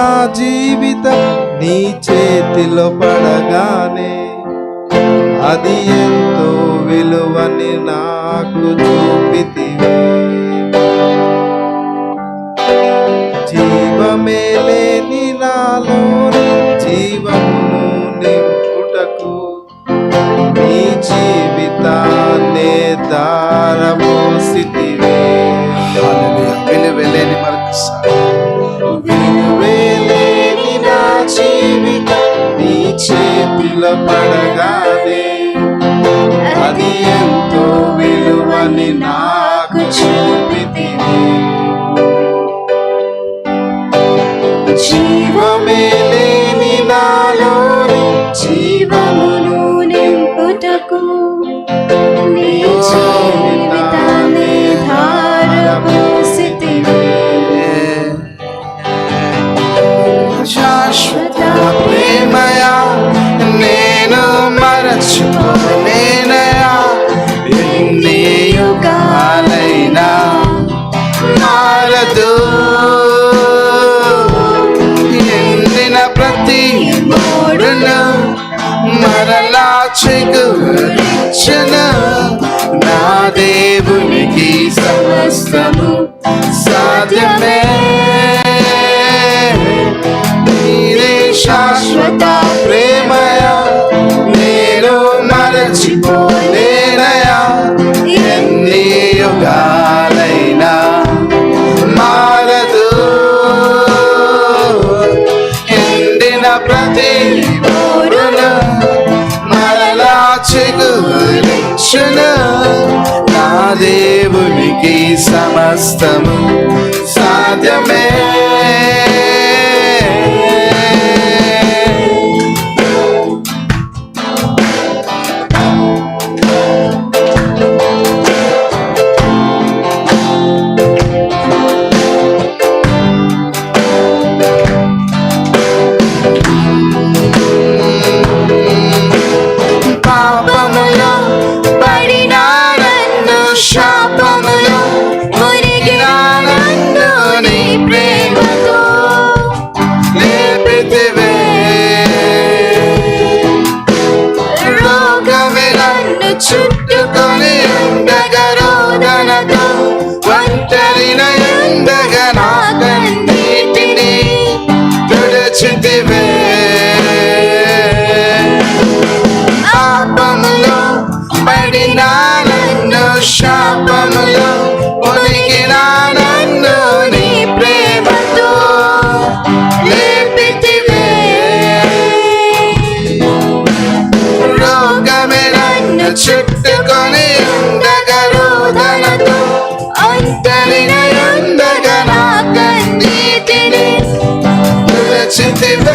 నా జీవితం నీ చేతిలో పడగానే అది ఎంతో విలువని నాకు చూపితివే. జీవమే లేని నాలో జీవము పడగానే అది ఎంతో విలువని నాకు చూపితివి జీవమే మరలా చిగురించిన నా దేవునికి సమస్తము సాధ్యమే. నీరే శాశ్వత చిగురించును నా దేవునికి సమస్తము సాధ్యమే. Święty Veli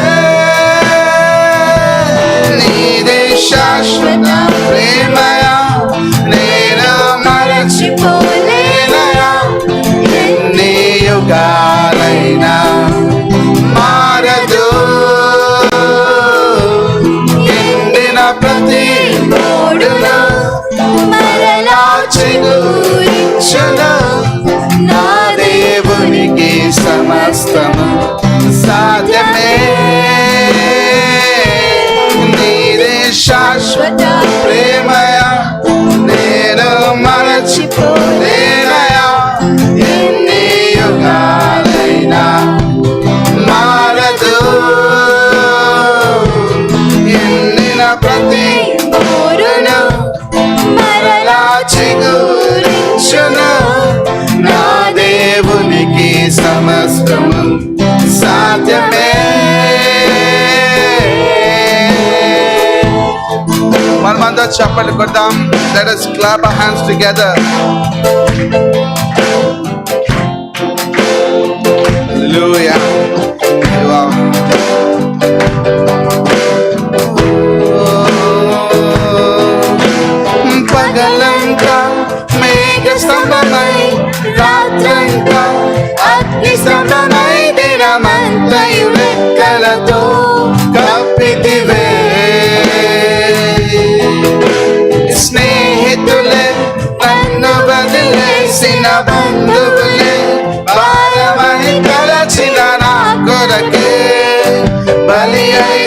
de Shashra Nemaya Nena Marachipo Nenaya Inni Yoga. ఎండిన ప్రతి మరలా చిగురించును నా దేవునికి సమస్తము సాధ్యమే. మనమంతా చప్పట్లు కొడదాం. Let us clap our hands together. Hallelujah. বালিয়াই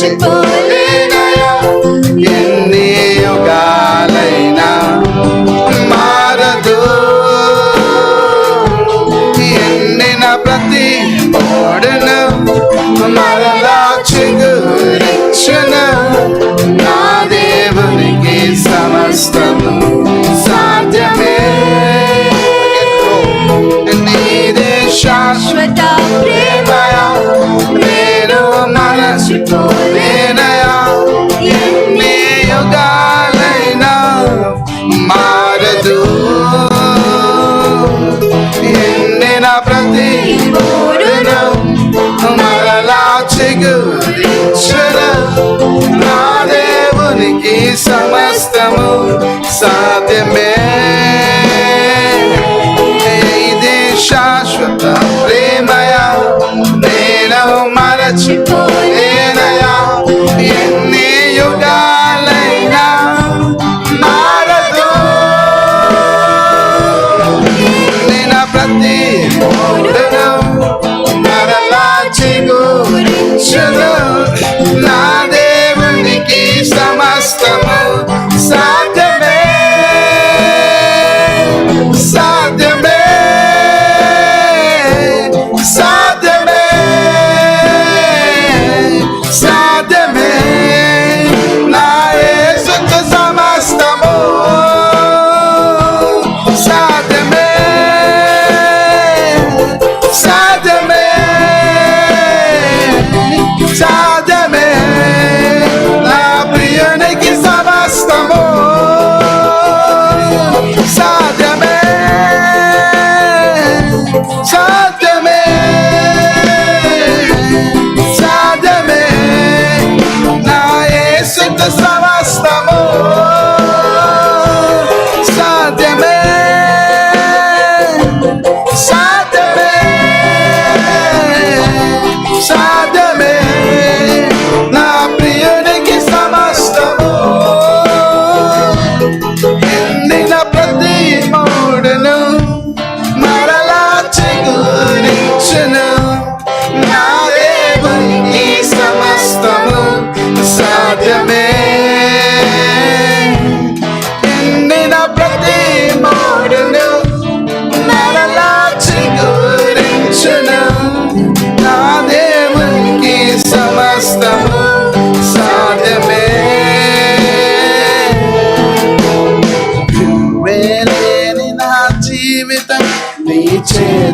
పోషింపలేనయా ఎన్ని యుగాలైనా మారదు. ఎండిన ప్రతి ఓడను మరలా చిగురించిన. que são esta mão, sabe mesmo.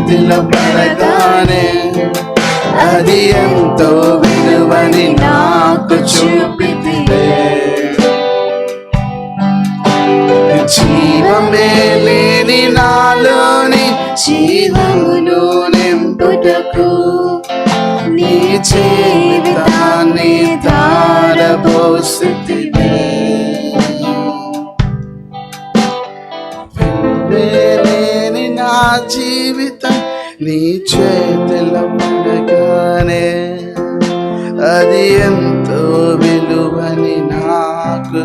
చేతిలో పడగానే అది ఎంతో విలువని నాకు చూపితివే. జీవమే లేని నాలోని జీవమును నింపుటకు నీ జీవితాన్ని తారబోసితివే లేని నా జీవితం నీ చేతిలమనగానే అది ఎంతో విలువని నాకు